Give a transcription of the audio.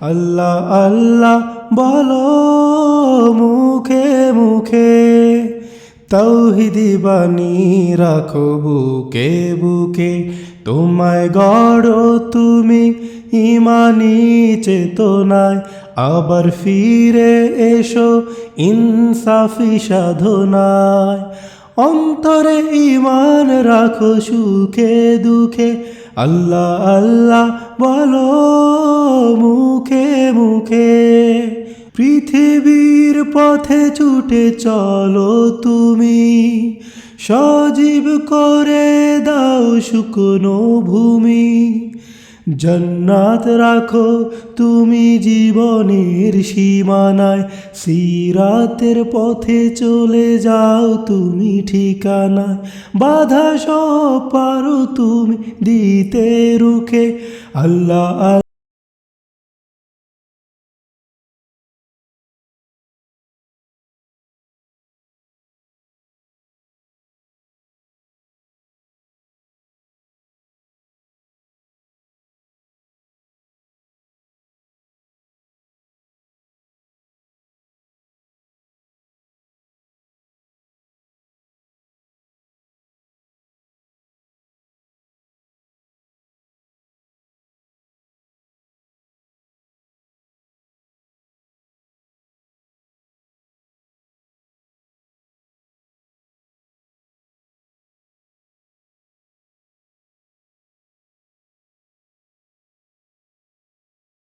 আল্লাহ আল্লাহ, বলো মুখে মুখে। তৌহিদি বাণী রাখো বুকে বুকে। তোমায় গড় তুমি ইমানি চেতনায়। আবার ফিরে এসো ইনসাফি সাধনায়। অন্তরে ইমান রাখো সুখে, দুঃখে। আল্লাহ আল্লাহ, বলো পৃথিবীর পথে ছুটে চলো তুমি। সজীব করে দাও শুকনো ভূমি। জন্নাত রাখো তুমি জীবনের সীমানায়। সিরাতের পথে চলে যাও তুমি ঠিকানায়। বাধা সব পারো তুমি দিতে রুখে। আল্লাহ